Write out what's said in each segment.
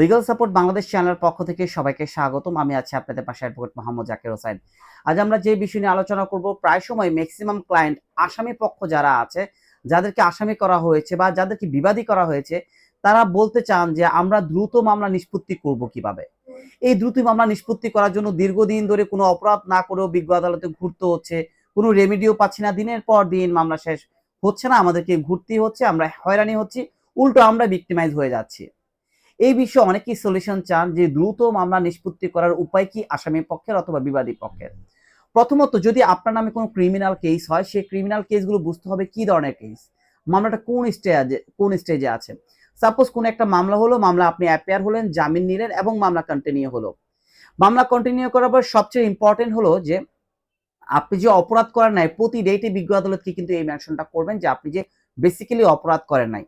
Legal support Bangladesh চ্যানেলের পক্ষ থেকে সবাইকে স্বাগতম। আমি আছি আপনাদের পাশে অ্যাডভোকেট মোহাম্মদ জাকির হোসেন। আজ আমরা যে বিষয় নিয়ে আলোচনা করব, প্রায় সময় ম্যাক্সিমাম ক্লায়েন্ট আসামি পক্ষ যারা আছে, যাদেরকে আসামি করা হয়েছে বা যাদেরকে বিবাদী করা হয়েছে, তারা বলতে চান যে আমরা দ্রুত মামলা নিষ্পত্তি করব কীভাবে? এই দ্রুত মামলা নিষ্পত্তি করার জন্য দীর্ঘদিন ধরে কোনো অপরাধ না করেও বিজ্ঞ আদালতে ঘুরতে হচ্ছে, কোনো রেমিডিও পাচ্ছি না। দিনের পর দিন মামলা শেষ হচ্ছে না, আমাদেরকে ঘুরতেই হচ্ছে, আমরা হয়রানি হচ্ছি, উল্টো আমরা ভিক্টিমাইজ হয়ে যাচ্ছি। এই বিষয়ে অনেকেই সলিউশন চান যে দ্রুত মামলা নিষ্পত্তি করার উপায় কি আসামি পক্ষের অথবা বিবাদী পক্ষের? প্রথমত, যদি আপনার নামে কোনো ক্রিমিনাল কেস হয়, সেই ক্রিমিনাল কেসগুলো বুঝতে হবে কি ধরনের কেস মামলাটা কোন স্টেজে কোন স্টেজে আছে? সাপোজ কোন একটা মামলা হলো, মামলা আপনি অ্যাপিয়ার হলেন, জামিন নিলেন এবং মামলা কন্টিনিউ হলো। মামলা কন্টিনিউ করার পর সবচেয়ে ইম্পর্টেন্ট হলো যে, আপনি যে অপরাধ করেন নাই প্রতি ডেটে বিজ্ঞ আদালতকে কিন্তু এই মেনশনটা করবেন যে আপনি যে বেসিক্যালি অপরাধ করেন নাই।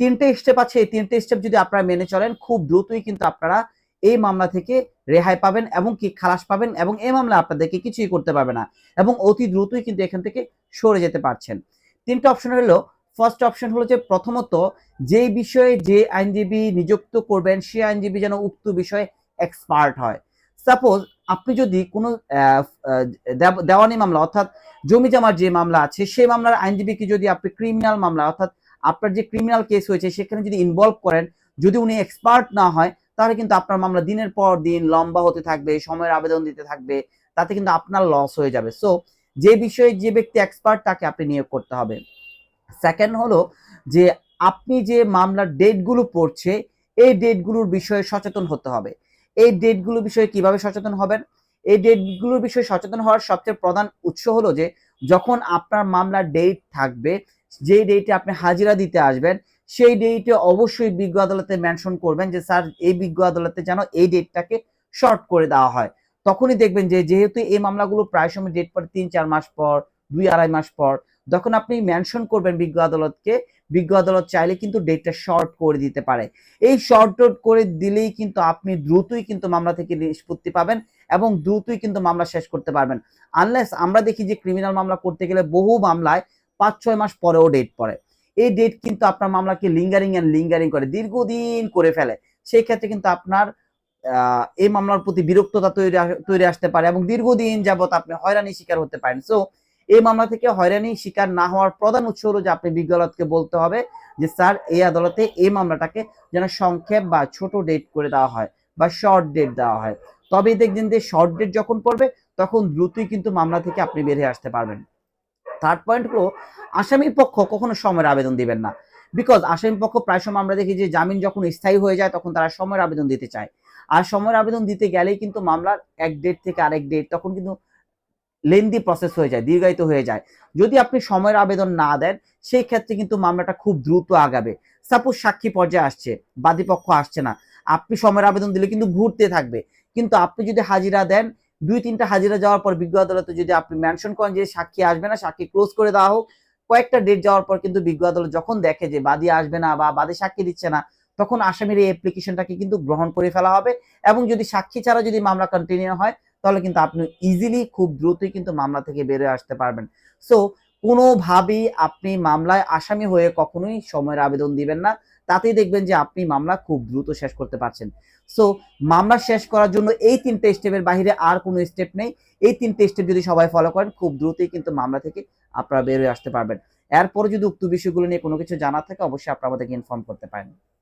তিনটে স্টেপ আছে। এই তিনটে স্টেপ যদি আপনারা মেনে চলেন, খুব দ্রুতই কিন্তু আপনারা এই মামলা থেকে রেহাই পাবেন এবং কি খালাস পাবেন এবং এই মামলা আপনাদেরকে কিছুই করতে পারবে না এবং অতি দ্রুতই কিন্তু এখান থেকে সরে যেতে পারছেন। তিনটা অপশন হলো ফার্স্ট অপশন হলো যে প্রথমত যেই বিষয়ে যে আইনজীবী নিযুক্ত করবেন সেই আইনজীবী যেন উক্ত বিষয়ে এক্সপার্ট হয়। সাপোজ আপনি যদি কোনো দেওয়ানি মামলা অর্থাৎ জমি জমার যে মামলা আছে, সেই মামলার আইনজীবীকে যদি আপনি ক্রিমিনাল মামলা অর্থাৎ আপনার যে ক্রিমিনাল কেস হয়েছে, সেখানে যদি ইনভলভ করেন, যদি উনি এক্সপার্ট না হয়, তাহলে কিন্তু আপনার মামলা দিনের পর দিন লম্বা হতে থাকবে, সময়ের আবেদন দিতে থাকবে, তাতে কিন্তু আপনার লস হয়ে যাবে। সো যে বিষয়ে যে ব্যক্তি এক্সপার্ট তাকে আপনি নিয়োগ করতে হবে। সেকেন্ড হলো যে, আপনি যে মামলার ডেটগুলো পড়ছে, এই ডেটগুলোর বিষয়ে সচেতন হতে হবে। এই ডেটগুলোর বিষয়ে কীভাবে সচেতন হবেন? এই ডেটগুলোর বিষয়ে সচেতন হওয়ার সবচেয়ে প্রধান উৎস হলো যে, যখন আপনার মামলার ডেট থাকবে যেই ডেটে আপনি হাজিরা দিতে আসবেন, সেই ডেটে অবশ্যই বিজ্ঞ আদালতে মেনশন করবেন যে, স্যার, এই বিজ্ঞ আদালতে যেন এই ডেটটাকে শর্ট করে দেওয়া হয়। তখনই দেখবেন যে, যেহেতু এই মামলাগুলো প্রায় সময় ডেট পরে তিন, চার মাস পর, দুই, আড়াই মাস পর তখন আপনি মেনশন করবেন বিজ্ঞ আদালতকে, বিজ্ঞ আদালত চাইলে কিন্তু ডেটটা শর্ট করে দিতে পারে। এই শর্ট আউট করে দিলেই কিন্তু আপনি দ্রুতই কিন্তু মামলা থেকে নিষ্পত্তি পাবেন এবং দ্রুতই কিন্তু মামলা শেষ করতে পারবেন। আনলেস আমরা দেখি যে ক্রিমিনাল মামলা করতে গেলে বহু মামলায় পাঁচ ছয় মাস পরেও ডেট পড়ে। এই ডেট কিন্তু আপনার মামলাকে লিঙ্গারিং এন্ড লিঙ্গারিং করে, দীর্ঘদিন করে ফেলে। সেই ক্ষেত্রে কিন্তু আপনার এই মামলার প্রতি বিরক্ততা তৈরি তৈরি আসতে পারে এবং দীর্ঘদিন যাবত আপনি হয়রানি শিকার হতে পারেন। সো এই মামলা থেকে হয়রানি শিকার না হওয়ার প্রধান উৎস হলো যে আপনি বিজ্ঞ আদালতকে বলতে হবে যে, স্যার, এই আদালতে এই মামলাটাকে যেন সংক্ষেপ বা ছোট ডেট করে দেওয়া হয় বা শর্ট ডেট দেওয়া হয়। তবেই দেখবেন যে শর্ট ডেট যখন পড়বে, তখন দ্রুতই কিন্তু মামলা থেকে আপনি বেরিয়ে আসতে পারবেন। থার্ড পয়েন্ট হলো আসামির পক্ষ কখনো সময়ের আবেদন দিবেন না। বিকজ আসামি পক্ষ প্রায় সময় আমরা দেখি যে জামিন যখন স্থায়ী হয়ে যায়, তখন তারা সময়ের আবেদন দিতে চায়। আর সময়ের আবেদন দিতে গেলেই কিন্তু মামলার এক ডেট থেকে আরেক ডেট তখন কিন্তু লেন্দি প্রসেস হয়ে যায়, দীর্ঘায়িত হয়ে যায়। যদি আপনি সময়ের আবেদন না দেন, সেই ক্ষেত্রে কিন্তু মামলাটা খুব দ্রুত আগাবে। সাপোজ সাক্ষী পর্যায়ে আসছে, বাদী পক্ষ আসছে না। আপনি সময়ের আবেদন দিলে কিন্তু ঘুরতে থাকবে। কিন্তু আপনি যদি হাজিরা দেন দুই তিনটা হাজিরা যাওয়ার পর বিজ্ঞ আদালতে যদি আপনি মেনশন করেন যে সাক্ষী আসবে না, সাক্ষী ক্লোজ করে দেওয়া হোক, কয়েকটা ডেট যাওয়ার পর কিন্তু বিজ্ঞ আদালত যখন দেখে যে বাদী আসবে না বা বাদী সাক্ষী দিচ্ছে না, তখন আসামির এই অ্যাপ্লিকেশনটাকে কিন্তু গ্রহণ করে ফেলা হবে এবং যদি সাক্ষী ছাড়া যদি মামলা কন্টিনিউ হয়, তাহলে কিন্তু আপনি ইজিলি খুব দ্রুতই কিন্তু মামলা থেকে বেরিয়ে আসতে পারবেন। সো কোনোভাবেই আপনি মামলায় আসামি হয়ে কখনোই সময়ের আবেদন দিবেন না। তাতেই দেখবেন যে আপনি মামলা খুব দ্রুত শেষ করতে পারছেন। সো মামলা শেষ করার জন্য এই তিনটে স্টেপের বাহিরে আর কোনো স্টেপ নেই। এই তিনটে স্টেপ যদি সবাই ফলো করেন, খুব দ্রুতই কিন্তু মামলা থেকে আপনারা বের হয়ে আসতে পারবেন। এরপরে যদি উক্ত বিষয়গুলো নিয়ে কোনো কিছু জানা থাকে, অবশ্যই আপনারা আমাদেরকে ইনফর্ম করতে পারেন।